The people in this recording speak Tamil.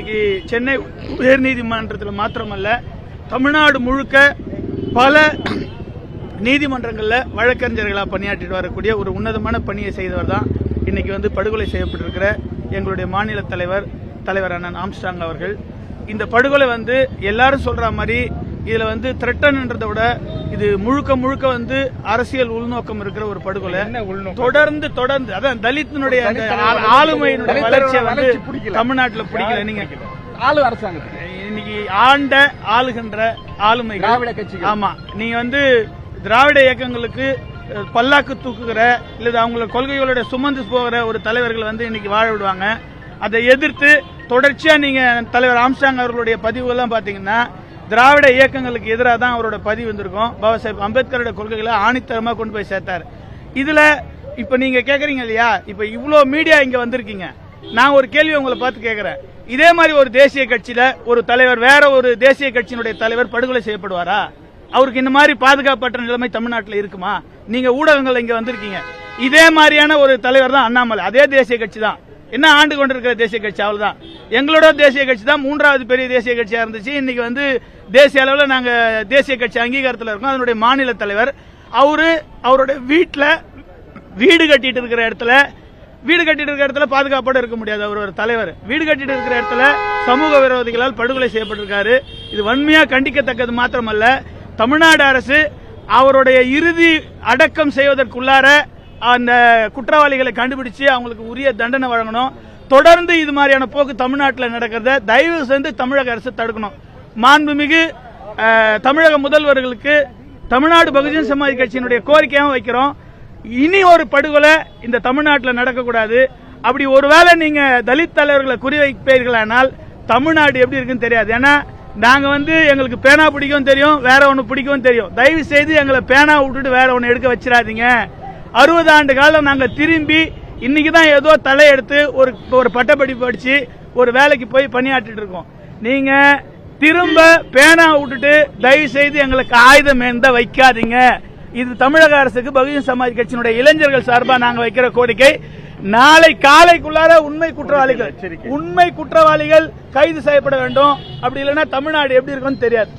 இன்னைக்கு சென்னை உயர்நீதிமன்றத்தில் மாத்திரமல்ல தமிழ்நாடு முழுக்க பல நீதிமன்றங்களில் வழக்கறிஞர்களாக பணியாற்றிட்டு வரக்கூடிய ஒரு உன்னதமான பணியை செய்தவர் தான் இன்னைக்கு வந்து படுகொலை செய்யப்பட்டிருக்கிற எங்களுடைய மாநில தலைவர் தலைவர் அண்ணன் ஆம்ஸ்டாங் அவர்கள். இந்த படுகொலை வந்து எல்லாரும் சொல்ற மாதிரி இதுல வந்து த்ரெட்டன்ன்றதை விட இது முழுக்க முழுக்க வந்து அரசியல் உள்நோக்கம் இருக்கிற ஒரு படுகொலை? தொடர்ந்து தொடர்ந்து அதான் தலித்தினுடைய அந்த ஆளுமையினுடைய வளர்ச்சியை வந்து. தமிழ்நாட்டுல பிடிக்கல. நீங்க ஆளு அரசாங்கத்துக்கு. இன்னைக்கு ஆண்ட ஆளுகின்ற ஆளுமை திராவிட கட்சிகள். ஆமா. நீங்க வந்து திராவிட இயக்கங்களுக்கு பல்லாக்கு தூக்குகிற இல்ல அவங்கள கொள்கைகளோட சுமந்து போகிற ஒரு தலைவர்கள் வந்து இன்னைக்கு வாழ விடுவாங்க. அதை எதிர்த்து தொடர்ச்சியா நீங்க தலைவர் ஆம்ஸ்டாங் அவர்களுடைய பதிவுகள்லாம் பாத்தீங்கன்னா திராவிட இயக்கங்களுக்கு எதிராக தான் அவரோட பதிவு வந்திருக்கும். பாபா சாஹேப் அம்பேத்கரோட கொள்கைகளை ஆணித்தரமா கொண்டு போய் சேர்த்தார். இதுல இப்ப நீங்க கேக்குறீங்க இல்லையா? இப்ப இவ்வளோ மீடியா இங்க வந்திருக்கீங்க. நான் ஒரு கேள்வி உங்களை பார்த்து கேட்குறேன் இதே மாதிரி ஒரு தேசிய கட்சியில ஒரு தலைவர் வேற ஒரு தேசிய கட்சியினுடைய தலைவர் படுகொலை செய்யப்படுவாரா? அவருக்கு இந்த மாதிரி பாதுகாப்பற்ற நிலைமை தமிழ்நாட்டில் இருக்குமா? நீங்க ஊடகங்கள் இங்க வந்திருக்கீங்க. இதே மாதிரியான ஒரு தலைவர் தான் அண்ணாமலை. அதே தேசிய கட்சி தான். என்ன ஆண்டு கொண்டிருக்கிற தேசிய கட்சி? அவ்வளவுதான். எங்களோட தேசிய கட்சி தான் மூன்றாவது பெரிய தேசிய கட்சியா இருந்துச்சு. இன்னைக்கு வந்து தேசிய அளவில் நாங்க தேசிய கட்சி அங்கீகாரத்தில் இருக்கோம். அதனுடைய மாநில தலைவர். அவரு அவருடைய வீட்டில் வீடு கட்டிட்டு இருக்கிற இடத்துல வீடு கட்டிட்டு இருக்கிற இடத்துல பாதுகாப்போட இருக்க முடியாது. அவர் ஒரு தலைவர். வீடு கட்டிட்டு இருக்கிற இடத்துல சமூக விரோதிகளால் படுகொலை செய்யப்பட்டிருக்காரு. இது வன்மையா கண்டிக்கத்தக்கது மாத்திரமல்ல. தமிழ்நாடு அரசு அவருடைய இறுதி அடக்கம் செய்வதற்குள்ளார அந்த குற்றவாளிகளை கண்டுபிடிச்சு அவங்களுக்கு உரிய தண்டனை வழங்கணும். தொடர்ந்து இது மாதிரியான போக்கு தமிழ்நாட்டில் நடக்கிறத தயவு செய்து தமிழக அரசு தடுக்கணும். மாண்புமிகு தமிழக முதல்வர்களுக்கு தமிழ்நாடு பகுஜன் சமாஜ் கட்சியினுடைய கோரிக்கையாகவும் வைக்கிறோம். இனி ஒரு படுகொலை இந்த தமிழ்நாட்டில் நடக்கக்கூடாது. அப்படி ஒருவேளை நீங்க தலித் தலைவர்களை குறிவைப்பீர்களானால் தமிழ்நாடு எப்படி இருக்குன்னு தெரியாது. ஏன்னா நாங்க வந்து எங்களுக்கு பேனா பிடிக்கும் தெரியும் வேற ஒன்று பிடிக்கவும் தெரியும். தயவு செய்து எங்களை பேனா விட்டுட்டு வேற ஒன்று எடுக்க வச்சிடாதீங்க. அறுபது ஆண்டு காலம் நாங்க திரும்பி இன்னைக்கு தான் ஏதோ தலையெடுத்து ஒரு ஒரு பட்டப்படிப்பு படிச்சு ஒரு வேலைக்கு போய் பணியாற்றிட்டு இருக்கோம். நீங்க திரும்ப பேனா விட்டுட்டு தயவு செய்து எங்களுக்கு ஆயுதம் எந்த வைக்காதீங்க. இது தமிழக அரசுக்கு பகுஜன் சமாஜ் கட்சியினுடைய இளைஞர்கள் சார்பா நாங்க வைக்கிற கோரிக்கை. நாளை காலைக்குள்ளார உண்மை குற்றவாளிகள் உண்மை குற்றவாளிகள் கைது செய்யப்பட வேண்டும். அப்படி இல்லைன்னா தமிழ்நாடு எப்படி இருக்கும்னு தெரியாது.